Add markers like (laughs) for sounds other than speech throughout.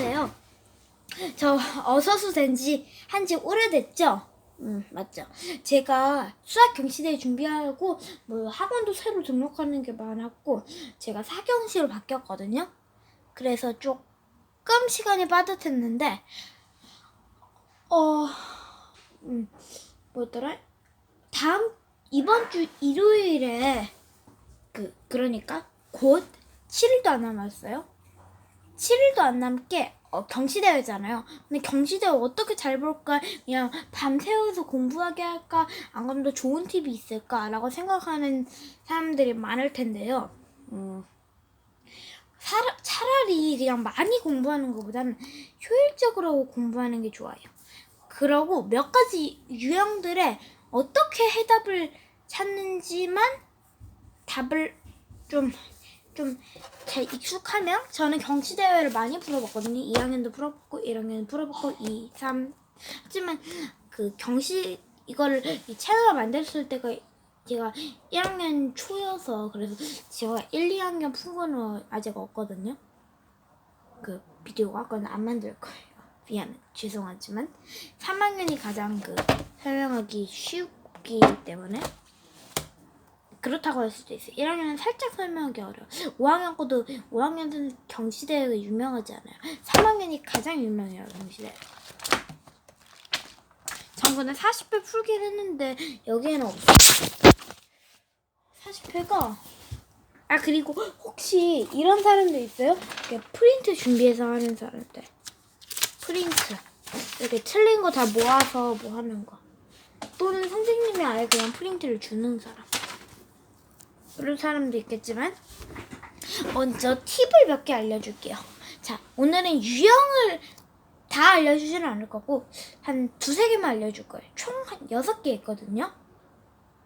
안녕하세요. 저 어서수 된지 한지 오래됐죠? 음, 맞죠. 제가 수학 경시대 준비하고 뭐 학원도 새로 등록하는 게 많았고 제가 사경시로 바뀌었거든요. 그래서 조금 시간이 빠듯했는데 어, 음, 뭐더라? 다음 이번 주 일요일에 그 그러니까 곧 7일도 안 남았어요. 7일도 안 남게 어, 경시대회잖아요. 근데 경시대회 어떻게 잘 볼까? 그냥 밤새워서 공부하게 할까? 안 그러면 더 좋은 팁이 있을까? 라고 생각하는 사람들이 많을 텐데요. 음, 사- 차라리 그냥 많이 공부하는 것보다는 효율적으로 공부하는 게 좋아요. 그러고 몇 가지 유형들의 어떻게 해답을 찾는지만 답을 좀 좀 잘 익숙하면 저는 경시대회를 많이 풀어봤거든요. 2학년도 풀어봤고 1학년 풀어봤고 2, 3 하지만 그 경시 이거를 이 채널을 만들었을 때가 제가 1학년 초여서 그래서 제가 1, 2학년 푼 거는 아직 없거든요. 그 비디오가 그건 안 만들 거예요. 미안해 죄송하지만 3학년이 가장 그 설명하기 쉽기 때문에 그렇다고 할 수도 있어요. 1학년은 살짝 설명하기 어려워. 5학년 거도 5학년은 경시대회가 유명하지 않아요. 3학년이 가장 유명해요, 경시대회. 전번에 40회 풀긴 했는데 여기에는 없어. 40회가 아 그리고 혹시 이런 사람도 있어요? 이렇게 프린트 준비해서 하는 사람들. 프린트 이렇게 틀린 거 다 모아서 뭐 하는 거. 또는 선생님이 아예 그냥 프린트를 주는 사람. 그런 사람도 있겠지만 먼저 팁을 몇 개 알려줄게요. 자, 오늘은 유형을 다 알려주지는 않을 거고 한 두세 개만 알려줄 거예요. 총 한 여섯 개 있거든요.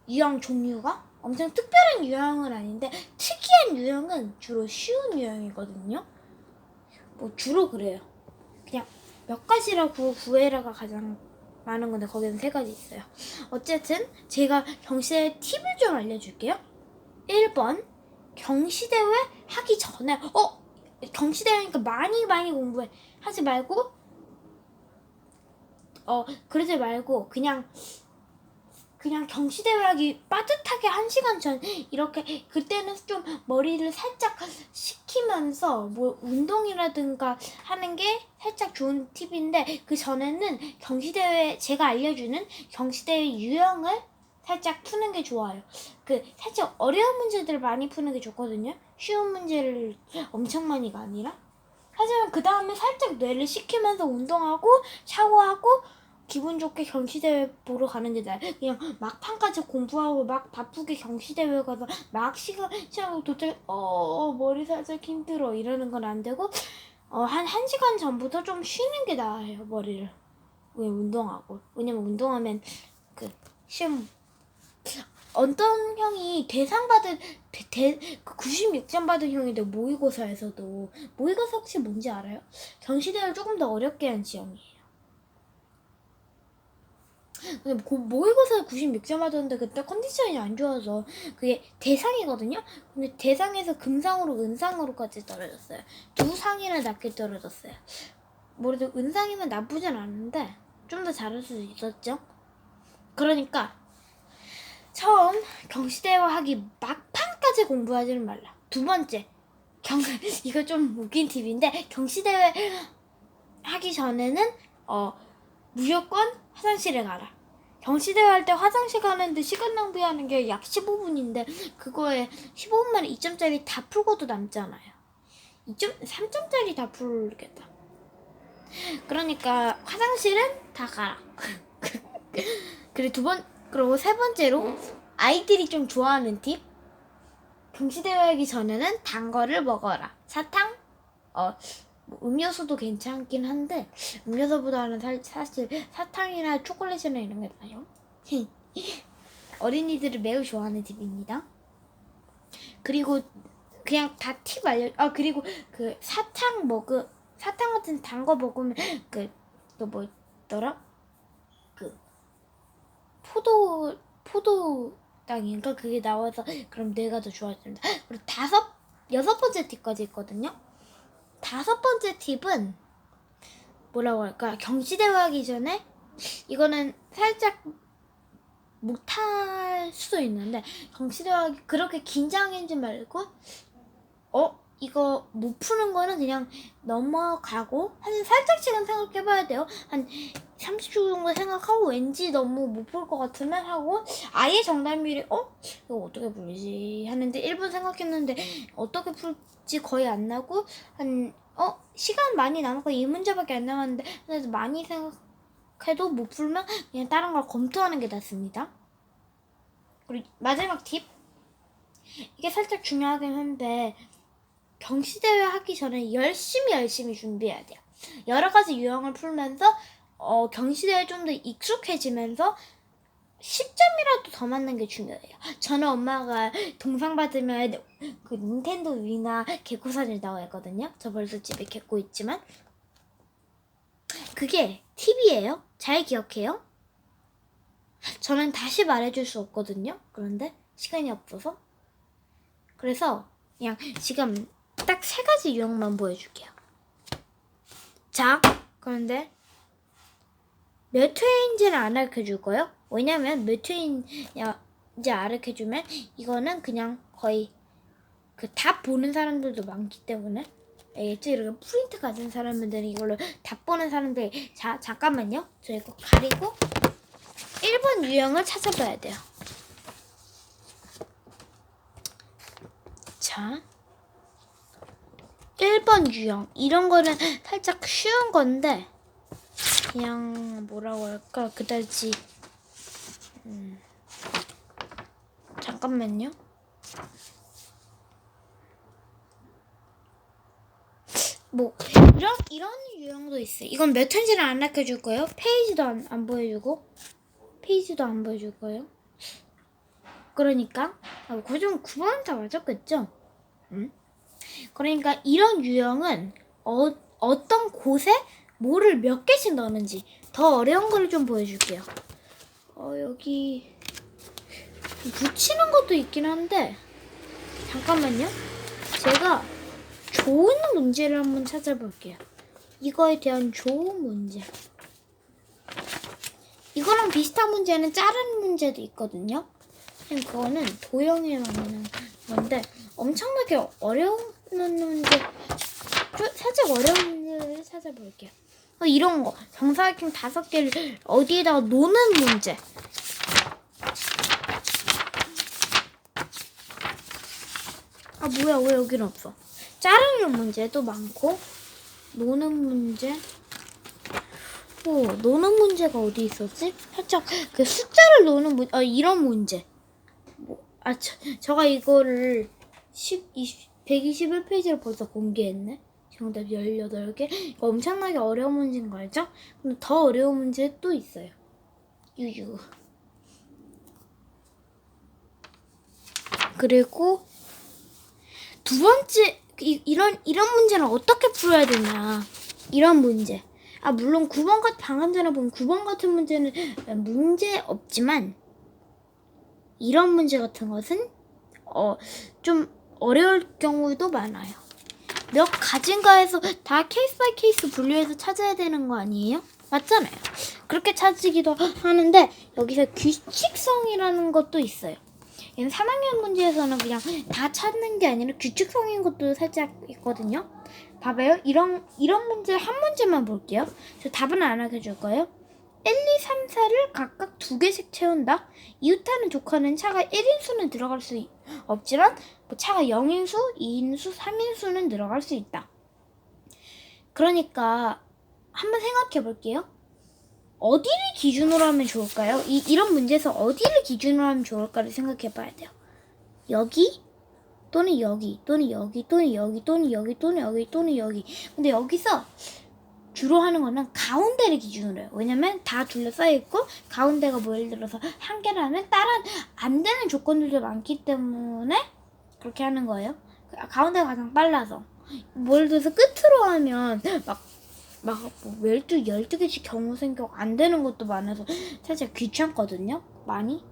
유형 종류가 엄청 특별한 유형은 아닌데 특이한 유형은 주로 쉬운 유형이거든요. 뭐 주로 그래요. 그냥 몇 가지라고 구해라가 가장 많은 건데 거기는 세 가지 있어요. 어쨌든 제가 경시대 팁을 좀 알려줄게요. 1번 경시대회 하기 전에 어 경시대회니까 많이 많이 공부해 하지 말고 어 그러지 말고 그냥 그냥 경시대회 하기 빠듯하게 한 시간 전 이렇게 그때는 좀 머리를 살짝 식히면서 뭐 운동이라든가 하는 게 살짝 좋은 팁인데 그 전에는 경시대회 제가 알려주는 경시대회 유형을 살짝 푸는 게 좋아요. 그 살짝 어려운 문제들을 많이 푸는 게 좋거든요. 쉬운 문제를 엄청 많이가 아니라. 하지만 그 다음에 살짝 뇌를 식히면서 운동하고 샤워하고 기분 좋게 경시대회 보러 가는 게 나아요. 그냥 막판까지 공부하고 막 바쁘게 경시대회 가서 막 시간 시간 도착 어 머리 살짝 힘들어 이러는 건 안 되고 어 한 한 시간 전부터 좀 쉬는 게 나아요 머리를. 왜 운동하고 왜냐면 운동하면 그 시험 어떤 형이 대상 받은 대, 대, 그 96점 받은 형인데 모의고사에서도 모의고사 혹시 뭔지 알아요? 경시대를 조금 더 어렵게 한 지형이에요. 근데 고- 모의고사에 96점 받았는데 그때 컨디션이 안 좋아서 그게 대상이거든요. 근데 대상에서 금상으로 은상으로까지 떨어졌어요. 두 상이나 낮게 떨어졌어요. 뭐래도 은상이면 나쁘진 않은데 좀 더 잘할 수 있었죠. 그러니까 처음 경시대회 하기 막판까지 공부하지는 말라. 두 번째, 경 (laughs) 이거 좀 웃긴 팁인데 경시대회 하기 전에는 어 무조건 화장실에 가라. 경시대회 할 때 화장실 가는데 시간 낭비하는 게 약 15분인데 그거에 15분 만에 2점짜리 다 풀고도 남잖아요. 2점 3점짜리 다 풀겠다. 그러니까 화장실은 다 가라. (laughs) 그리고 두 번, 그리고 세 번째로 아이들이 좀 좋아하는 팁. 경시대회 하기 전에는 단 거를 먹어라. 사탕, 어, 뭐 음료수도 괜찮긴 한데 음료수보다는 사, 사실 사탕이나 초콜릿이나 이런 게 나요. (laughs) 어린이들이 매우 좋아하는 팁입니다. 그리고 그냥 다 팁 알려. 아 그리고 그 사탕 먹으 사탕 같은 단 거 먹으면 그또 뭐더라? 그 포도 포도 땅인가 그게 나와서 그럼 뇌가 더 좋아진다. 그리고 다섯 여섯 번째 팁까지 있거든요. 다섯 번째 팁은 뭐라고 할까 경시대회 하기 전에 이거는 살짝 못할 수도 있는데 경시대회 하기 그렇게 긴장하지 말고 어 이거 못 푸는 거는 그냥 넘어가고 한 살짝씩은 생각해 봐야 돼요. 한 30초 정도 생각하고 왠지 너무 못 볼 것 같으면 하고 아예 정답률이 어? 이거 어떻게 풀지? 하는데 1분 생각했는데 어떻게 풀지 거의 안 나고 한 어? 시간 많이 남았고 이 문제밖에 안 남았는데 그래도 많이 생각해도 못 풀면 그냥 다른 걸 검토하는 게 낫습니다. 그리고 마지막 팁. 이게 살짝 중요하긴 한데 경시대회 하기 전에 열심히 열심히 준비해야 돼요. 여러 가지 유형을 풀면서 어, 경시대회에 좀 더 익숙해지면서 10점이라도 더 맞는 게 중요해요. 저는 엄마가 동상 받으면 그 닌텐도 위나 개코 사진이 나와 있거든요. 저 벌써 집에 개코 있지만 그게 팁이에요. 잘 기억해요. 저는 다시 말해줄 수 없거든요. 그런데 시간이 없어서 그래서 그냥 지금 딱 세 가지 유형만 보여줄게요. 자, 그런데 몇 회인지는 안 알려줄 거예요. 왜냐면 몇 회인지 알려주면 이거는 그냥 거의 그 답 보는 사람들도 많기 때문에 알겠죠? 이렇게 프린트 가진 사람들은 이걸로 답 보는 사람들 자 잠깐만요. 저 이거 가리고 1번 유형을 찾아봐야 돼요. 자. 1번 유형. 이런 거는 살짝 쉬운 건데, 그냥 뭐라고 할까, 그다지, 음, 잠깐만요. 뭐, 이런, 이런 유형도 있어요. 이건 몇 회인지는 안 알려줄 거예요. 페이지도 안, 안 보여주고, 페이지도 안 보여줄 거예요. 그러니까, 아, 그중 9번 다 맞았겠죠? 응? 그러니까 이런 유형은 어, 어떤 곳에 뭐를 몇 개씩 넣는지 더 어려운 거를 좀 보여줄게요. 어, 여기 붙이는 것도 있긴 한데 잠깐만요. 제가 좋은 문제를 한번 찾아볼게요. 이거에 대한 좋은 문제. 이거랑 비슷한 문제는 자른 문제도 있거든요. 그냥 그거는 도형에 맞는 건데 엄청나게 어려운 문제, 좀 살짝 어려운 문제를 찾아볼게요. 어, 이런 거 정사각형 다섯 개를 어디에다가 노는 문제. 아 뭐야 왜 여기는 없어? 자르는 문제도 많고 노는 문제. 오 노는 문제가 어디 있었지? 살짝 그 숫자를 노는 문, 아 이런 문제. 뭐, 아 저, 저가 이거를 10, 20, 121페이지를 벌써 공개했네. 정답 18개. 이거 엄청나게 어려운 문제인 거 알죠? 근데 더 어려운 문제 또 있어요. 유유. 그리고 두 번째 이, 이런 이런 문제는 어떻게 풀어야 되냐? 이런 문제. 아 물론 9번 같은 방금 전에 본 9번 같은 문제는 문제 없지만 이런 문제 같은 것은 어좀 어려울 경우도 많아요. 몇 가지인가 해서 다 케이스 바이 케이스 분류해서 찾아야 되는 거 아니에요? 맞잖아요. 그렇게 찾기도 하는데 여기서 규칙성이라는 것도 있어요. 얘는 3학년 문제에서는 그냥 다 찾는 게 아니라 규칙성인 것도 살짝 있거든요. 봐봐요. 이런 이런 문제 한 문제만 볼게요. 저 답은 안 알려줄 거예요. 1, 2, 3, 4를 각각 두 개씩 채운다. 이웃하는 조카는 차가 1인수는 들어갈 수 있, 없지만 뭐 차가 0인수, 2인수, 3인수는 들어갈 수 있다. 그러니까 한번 생각해 볼게요. 어디를 기준으로 하면 좋을까요? 이, 이런 문제에서 어디를 기준으로 하면 좋을까를 생각해 봐야 돼요. 여기 또는 여기 또는 여기 또는 여기 또는 여기 또는 여기 또는 여기. 근데 여기서 주로 하는 거는 가운데를 기준으로 해요. 왜냐면 다 둘러싸여 있고 가운데가 뭐 예를 들어서 한 개라는 다른 안 되는 조건들도 많기 때문에 그렇게 하는 거예요. 가운데가 가장 빨라서. 뭐 예를 들어서 끝으로 하면 막 막 뭐 12, 12개씩 경우 생겨 안 되는 것도 많아서 살짝 귀찮거든요. 많이.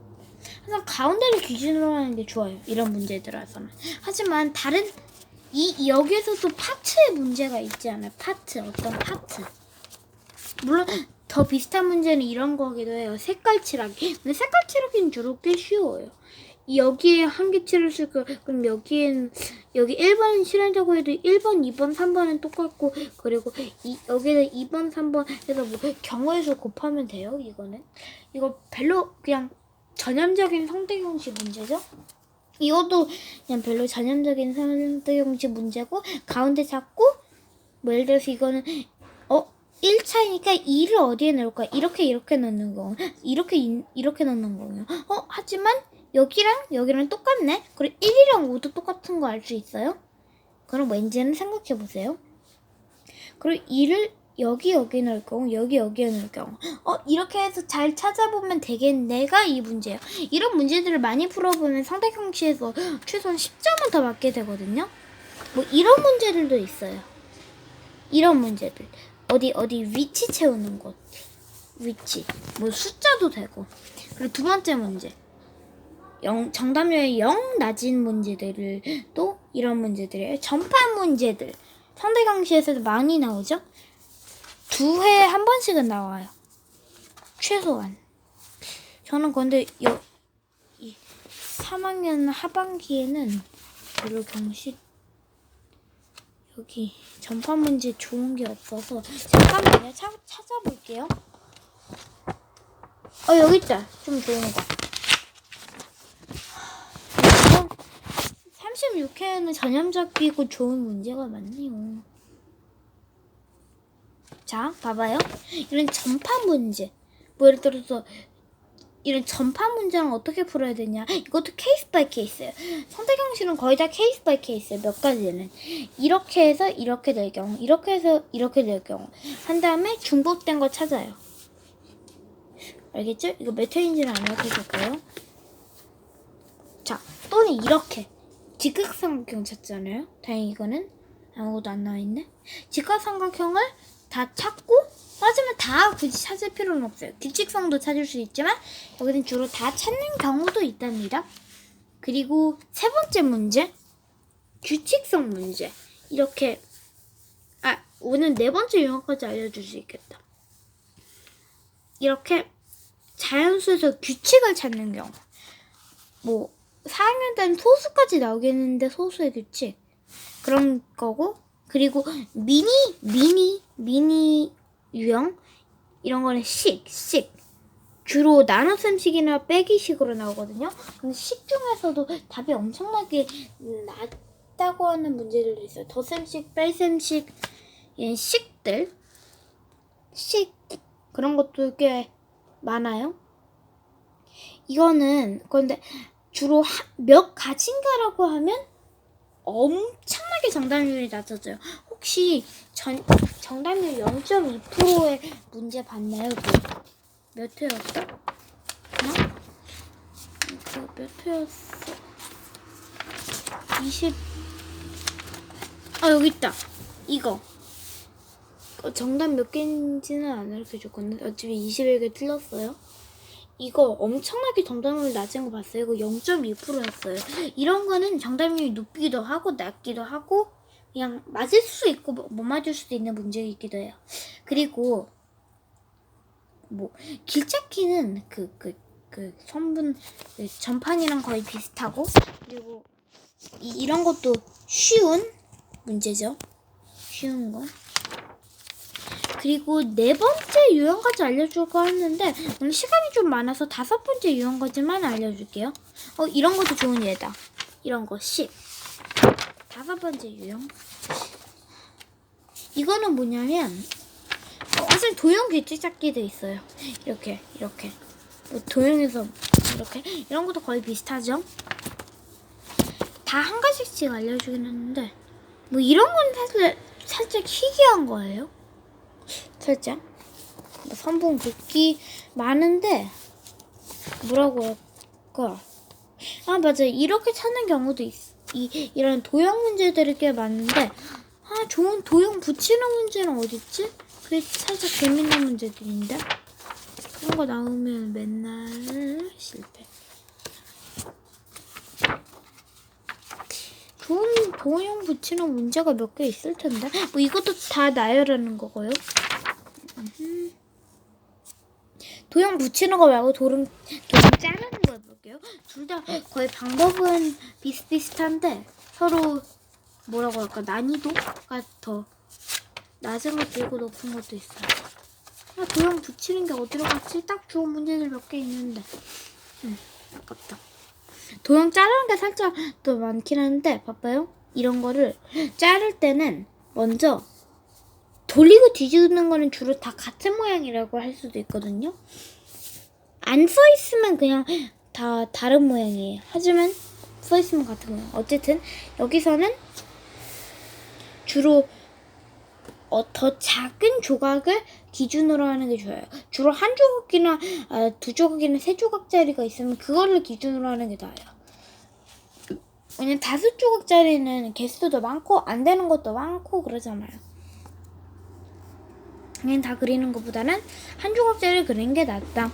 항상 가운데를 기준으로 하는 게 좋아요. 이런 문제들에서는. 하지만 다른 이 여기에서도 파트의 문제가 있지 않아요? 파트 어떤 파트? 물론 더 비슷한 문제는 이런 거기도 해요. 색깔 칠하기. 근데 색깔 칠하기는 주로 꽤 쉬워요. 여기에 한개 칠을 쓸 거, 그럼 여기엔, 여기 1번 칠한다고 해도 1번, 2번, 3번은 똑같고, 그리고 이, 여기는 2번, 3번 해서 뭐 경우에서 곱하면 돼요, 이거는. 이거 별로 그냥 전형적인 성대형식 문제죠? 이것도 그냥 별로 전형적인 성대형식 문제고, 가운데 잡고, 뭐 예를 들어서 이거는, 어, 1차이니까 2를 어디에 넣을까? 이렇게 이렇게 넣는 거. 이렇게 이- 이렇게 넣는 거예요. 어, 하지만 여기랑 여기랑 똑같네. 그리고 1이랑 5도 똑같은 거 알 수 있어요? 그럼 왠지는 생각해 보세요. 그리고 2를 여기 여기 넣을 경우 여기 여기에 넣을 경우 어 이렇게 해서 잘 찾아보면 되겠네가 이 문제예요. 이런 문제들을 많이 풀어보면 성대형식에서 최소한 10점은 더 맞게 되거든요. 뭐 이런 문제들도 있어요. 이런 문제들 어디 어디 위치 채우는 것 위치 뭐 숫자도 되고 그리고 두 번째 문제 영, 정답률이 0 낮은 문제들을 또 이런 문제들이에요. 전판 문제들. 성대강시에서도 많이 나오죠? 두 회에 한 번씩은 나와요. 최소한. 저는 근데 여, 이 3학년 하반기에는 별로 경시 여기 전판 문제 좋은 게 없어서 잠깐만요. 찾, 찾아볼게요. 어 여기 있다. 좀 좋은 거 36회에는 전염적이고 좋은 문제가 많네요. 자 봐봐요. 이런 전판 문제. 뭐 예를 들어서 이런 전판 문제는 어떻게 풀어야 되냐? 이것도 케이스 바이 케이스예요. 선택형식은 거의 다 케이스 바이 케이스예요 몇 가지는. 이렇게 해서 이렇게 될 경우 이렇게 해서 이렇게 될 경우. 한 다음에 중복된 거 찾아요. 알겠죠? 이거 몇 회인지는 안 알려줄까요? 자 또는 이렇게 직각삼각형 찾잖아요 다행히 이거는 아무것도 안 나와있네 직각삼각형을 다 찾고 하지만 다 굳이 찾을 필요는 없어요. 규칙성도 찾을 수 있지만 여기는 주로 다 찾는 경우도 있답니다. 그리고 세 번째 문제 규칙성 문제 이렇게 아 오늘 네 번째 유형까지 알려줄 수 있겠다. 이렇게 자연수에서 규칙을 찾는 경우 뭐 4학년 때는 소수까지 나오겠는데 소수의 규칙 그런 거고 그리고 미니 미니 미니 유형 이런 거는 식, 식 주로 나눗셈식이나 빼기식으로 나오거든요. 근데 식 중에서도 답이 엄청나게 낮다고 하는 문제들도 있어요. 더셈식, 뺄셈식 이런 식들 식 그런 것도 꽤 많아요. 이거는 그런데 주로 하- 몇 가지인가라고 하면 엄청나게 정답률이 낮아져요. 혹시 전, 정답률 0.2%의 문제 봤나요? 뭐, 몇 회였어? 나? 그몇 회였어? 20. 아, 여기 있다. 이거. 어, 정답 몇 개인지는 안 알려줬거든요. 어차피 21개 틀렸어요. 이거 엄청나게 정답률 낮은 거 봤어요. 이거 0.2%였어요. 이런 거는 정답률이 높기도 하고 낮기도 하고 그냥 맞을 수 있고 뭐- 못 맞을 수도 있는 문제이기도 해요. 그리고 뭐 길찾기는 그그 그 성분 그 전판이랑 거의 비슷하고 그리고 이, 이런 것도 쉬운 문제죠. 쉬운 거. 그리고 네 번째 유형까지 알려줄까 했는데 오늘 시간이 좀 많아서 다섯 번째 유형까지만 알려줄게요. 어 이런 것도 좋은 예다. 이런 거 10. 다섯 번째 유형. 이거는 뭐냐면 어, 사실 도형 찾기도 있어요. 이렇게 이렇게 뭐 도형에서 이렇게 이런 것도 거의 비슷하죠. 다 한 가지씩 알려주긴 했는데 뭐 이런 건 사실 살짝 희귀한 거예요. 살짝 뭐 선분 긋기 많은데 뭐라고 할까? 아 맞아. 이렇게 찾는 경우도 있, 이, 이런 도형 문제들이 꽤 많은데 아 좋은 도형 붙이는 문제는 어딨지? 그게 살짝 재밌는 문제들인데? 그런 거 나오면 맨날 실패. 좋은 도형 붙이는 문제가 몇 개 있을 텐데? 뭐 이것도 다 나열하는 거고요. 도형 붙이는 거 말고 도름 도형 자르는 거 해볼게요. 둘 다 거의 방법은 비슷비슷한데 서로 뭐라고 할까 난이도가 더 낮은 것도 있고 높은 것도 있어요. 아, 도형 붙이는 게 어디로 갔지? 딱 좋은 문제들 몇 개 있는데. 음, 아깝다. 도형 자르는 게 살짝 더 많긴 한데, 봐봐요. 이런 거를 자를 때는 먼저 돌리고 뒤집는 거는 주로 다 같은 모양이라고 할 수도 있거든요. 안 써 있으면 그냥 다 다른 모양이에요. 하지만 써 있으면 같은 모양. 어쨌든 여기서는 주로 어, 더 작은 조각을 기준으로 하는 게 좋아요. 주로 한 조각이나 아, 두 조각이나 세 조각짜리가 있으면 그거를 기준으로 하는 게 나아요. 왜냐면 다섯 조각짜리는 개수도 많고 안 되는 것도 많고 그러잖아요. 그냥 다 그리는 것보다는 한 조각짜리 그리는 게 낫다.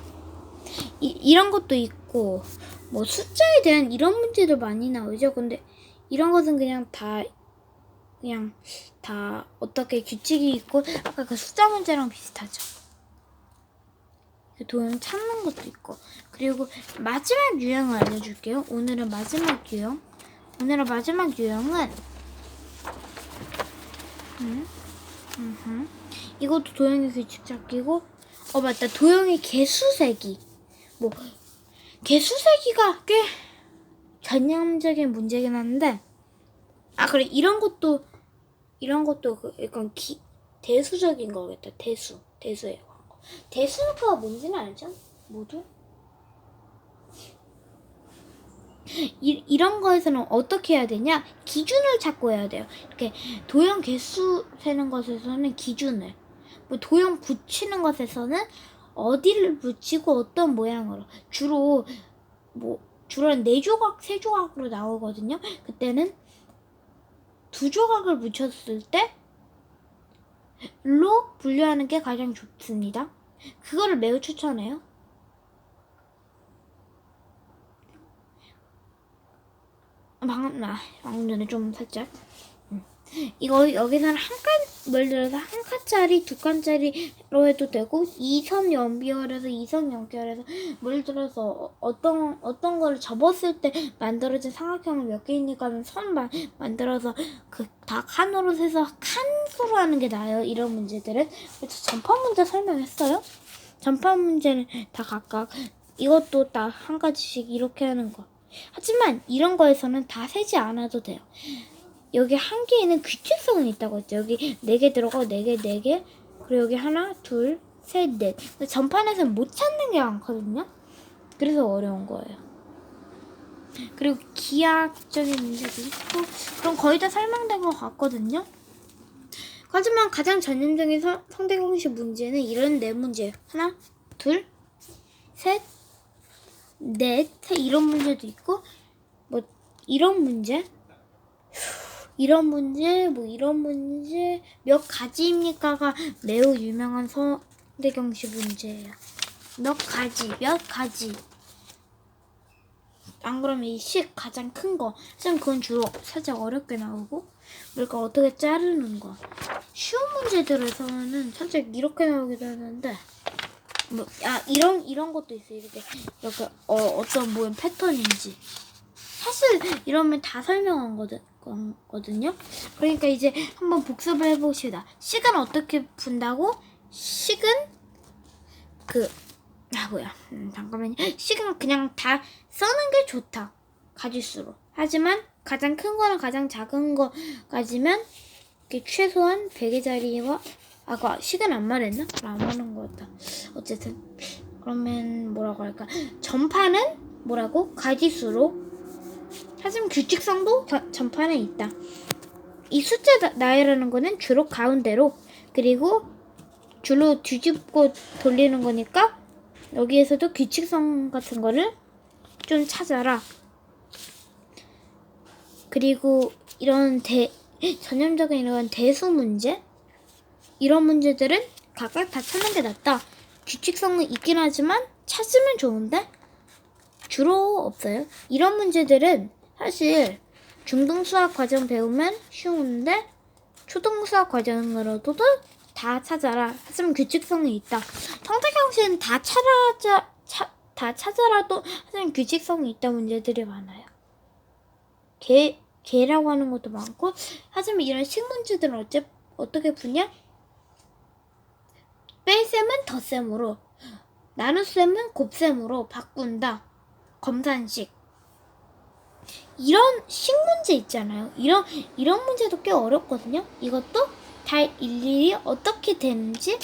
이, 이런 것도 있고 뭐 숫자에 대한 이런 문제도 많이 나오죠. 근데 이런 것은 그냥 다 그냥 다 어떻게 규칙이 있고 아까 그 숫자 문제랑 비슷하죠. 그 도형 찾는 것도 있고 그리고 마지막 유형을 알려줄게요. 오늘은 마지막 유형. 오늘의 마지막 유형은 음, 음흠. 이것도 도형의 규칙 잡기고? 어 맞다. 도형의 개수세기. 뭐 개수세기가 꽤 전형적인 문제긴 한데. 아 그래. 이런 것도 이런 것도 그 약간 기, 대수적인 거겠다. 대수. 대수예요 대수가 뭔지는 알죠? 모두? 이, 이런 거에서는 어떻게 해야 되냐? 기준을 찾고 해야 돼요. 이렇게 도형 개수 세는 것에서는 기준을 뭐 도형 붙이는 것에서는 어디를 붙이고 어떤 모양으로 주로 뭐 주로 네 조각 세 조각으로 나오거든요 그때는 두 조각을 붙였을 때 로 분류하는 게 가장 좋습니다. 그거를 매우 추천해요. 방금 아, 방금 전에 좀 살짝 음. 이거 여기서는 한 칸, 예를 들어서 한 칸짜리, 두 칸짜리로 해도 되고 이선 연결해서 이선 연결해서 예를 들어서 어떤 어떤 거를 접었을 때 만들어진 삼각형이 몇개 있니까 하면 선 마, 만들어서 그 다 칸으로 세서 칸수로 하는 게 나아요. 이런 문제들은 그래서 전파 문제 설명했어요. 전파 문제는 다 각각 이것도 다 한 가지씩 이렇게 하는 거. 하지만 이런 거에서는 다 세지 않아도 돼요. 여기 한 개에는 규칙성은 있다고 했죠. 여기 네 개 들어가고 네 개, 네 개. 그리고 여기 하나, 둘, 셋, 넷. 전판에서는 못 찾는 게 많거든요. 그래서 어려운 거예요. 그리고 기하학적인 문제도 있고, 그럼 거의 다 설명된 것 같거든요. 하지만 가장 전형적인 서- 성대 공식 문제는 이런 네 문제예요. 하나, 둘, 셋, 넷, 셋 이런 문제도 있고, 뭐 이런 문제, 이런 문제, 뭐 이런 문제 몇 가지입니까가 매우 유명한 성대경식 문제예요. 몇 가지, 몇 가지. 안 그러면 이 식 가장 큰 거. 쌤 그건 주로 살짝 어렵게 나오고, 그러니까 어떻게 자르는 거. 쉬운 문제들에서는 살짝 이렇게 나오기도 하는데, 뭐, 아, 이런, 이런 것도 있어요. 이렇게, 이렇게, 어, 어떤 모양 패턴인지. 사실 이러면 다 설명한 거든, 거든요. 그러니까 이제 한번 복습을 해봅시다. 식은 어떻게 푼다고? 식은 그, 아, 뭐야. 음, 잠깐만요. 식은 그냥 다 써는 게 좋다. 가지수로. 하지만 가장 큰 거랑 가장 작은 거까지면 최소한 100개짜리와 아까 식은 안 말했나? 그럼 안 말한 것 같다. 어쨌든 그러면 뭐라고 할까? 전파는 뭐라고? 가지수로 하지만 규칙성도 저- 전판에 있다. 이 숫자 나- 나열하는 거는 주로 가운데로 그리고 줄로 뒤집고 돌리는 거니까 여기에서도 규칙성 같은 거를 좀 찾아라. 그리고 이런 대 (gasps) 전형적인 이런 대수 문제 이런 문제들은 각각 다 찾는 게 낫다. 규칙성은 있긴 하지만 찾으면 좋은데 주로 없어요. 이런 문제들은 사실 중등 수학 과정 배우면 쉬운데 초등 수학 과정으로도 다 찾아라. 하지만 규칙성이 있다. 성대경시는 다 찾아자 차, 다 찾아라도 하지만 규칙성이 있다 문제들이 많아요. 개 개라고 하는 것도 많고 하지만 이런 식문제들은 어째 어떻게 푸냐? 뺄셈은 덧셈으로 나눗셈은 곱셈으로 바꾼다. 검산식. 이런 식 문제 있잖아요. 이런 이런 문제도 꽤 어렵거든요. 이것도 다 일일이 어떻게 되는지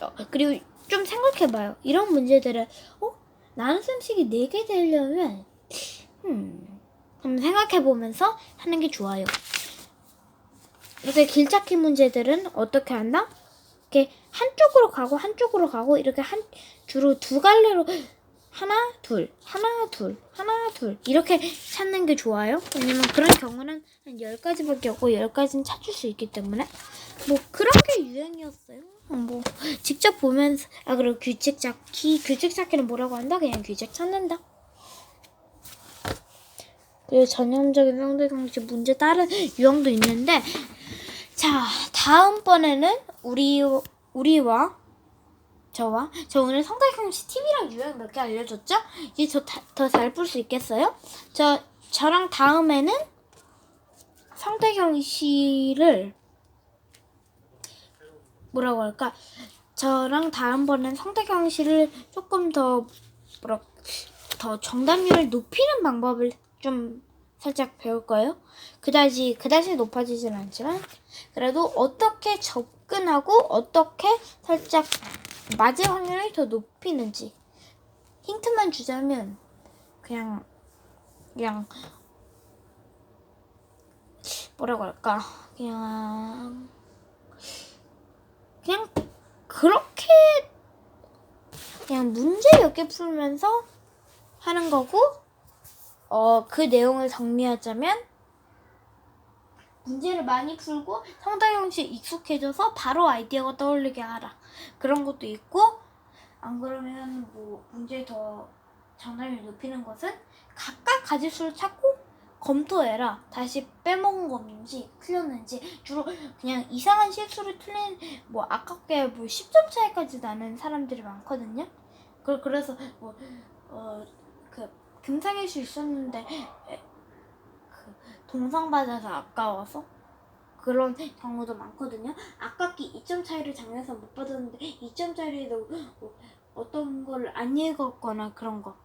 어, 그리고 좀 생각해봐요. 이런 문제들은 어 나눗셈식이 4개 되려면 음 생각해보면서 하는 게 좋아요. 이렇게 길찾기 문제들은 어떻게 한다? 이렇게 한쪽으로 가고 한쪽으로 가고 이렇게 한 주로 두 갈래로 하나 둘 하나 둘 하나 둘 이렇게 찾는 게 좋아요. 왜냐면 그런 경우는 한 10가지밖에 없고 10가지는 찾을 수 있기 때문에 뭐 그런 게 유행이었어요. 어, 뭐 직접 보면서 아 그리고 규칙 찾기 규칙 찾기는 뭐라고 한다? 그냥 규칙 찾는다. 그리고 전형적인 상대방식 문제 다른 유형도 있는데 자 다음번에는 우리 우리와 저와 저 오늘 성대경씨 TV랑 유형 몇 개 알려줬죠? 이제 더잘 풀 수 있겠어요? 저 저랑 다음에는 성대경 씨를 뭐라고 할까? 저랑 다음번엔 성대경 씨를 조금 더 뭐라 더 정답률을 높이는 방법을 좀 살짝 배울 거예요. 그다지 그다지 높아지진 않지만 그래도 어떻게 접근하고 어떻게 살짝 맞을 확률을 더 높이는지 힌트만 주자면 그냥 그냥 뭐라고 할까? 그냥 그냥 그렇게 그냥 문제 몇 개 풀면서 하는 거고 어 그 내용을 정리하자면 문제를 많이 풀고 상당 형식 익숙해져서 바로 아이디어가 떠올리게 하라. 그런 것도 있고 안 그러면 뭐 문제 더 정답률 높이는 것은 각각 가지수를 찾고 검토해라. 다시 빼먹은 거 없는지 틀렸는지 주로 그냥 이상한 실수를 틀린 뭐 아깝게 뭐 10점 차이까지 나는 사람들이 많거든요. 그 그래서 뭐 어 그 금상일 수 있었는데 에, 그 동상 받아서 아까워서 그런 경우도 많거든요. 아깝게 2점 차이를 장면에서 못 받았는데 2점 차이도 뭐 어떤 걸 안 읽었거나 그런 거.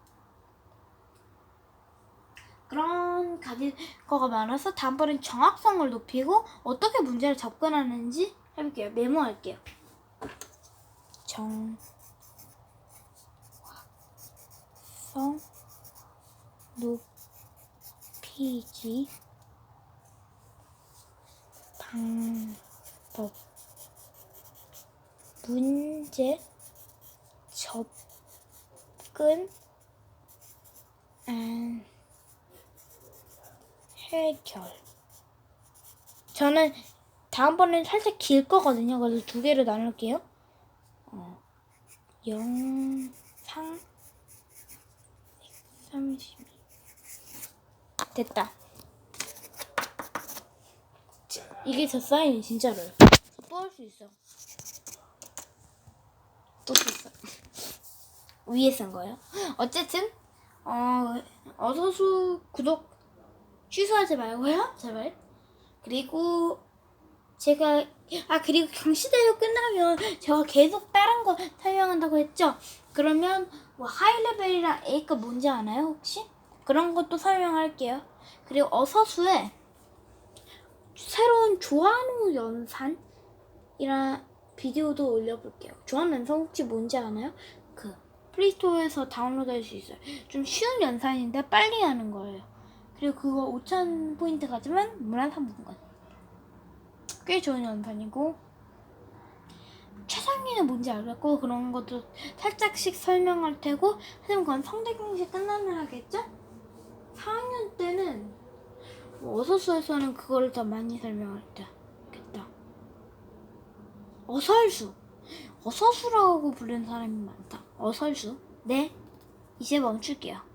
그런 거가 많아서 다음번엔 정확성을 높이고 어떻게 문제를 접근하는지 해볼게요. 메모할게요. 정확성 높이기 방법 문제 접근 안 해결 저는 다음번엔 살짝 길 거거든요. 그래서 두 개로 나눌게요. 어, 영상 132 됐다. 이게 저 사인이 진짜로요. 또할수 있어. 또 썼어. 위에 쓴 거예요. 어쨌든 어 어서수 구독 취소하지 말고요, 제발. 그리고 제가 아 그리고 경시대회 끝나면 제가 계속 다른 거 설명한다고 했죠. 그러면 뭐 하이레벨이랑 A급 뭔지 아나요 혹시? 그런 것도 설명할게요. 그리고 어서수에 새로운 조한우 연산이란 비디오도 올려볼게요. 조한우 연산 혹시 뭔지 아나요? 그 플레이스토어에서 다운로드할 수 있어요. 좀 쉬운 연산인데 빨리 하는 거예요. 그리고 그거 5천 포인트 가지만 문화상품권. 꽤 좋은 연산이고 최상위는 뭔지 알겠고 그런 것도 살짝씩 설명할 테고 하지만 그건 성대경시 끝나면 하겠죠? 4학년 때는 뭐 어서수에서는 그거를 더 많이 설명할 때겠다. 어설수. 어서수라고 부르는 사람이 많다. 어설수. 네. 이제 멈출게요.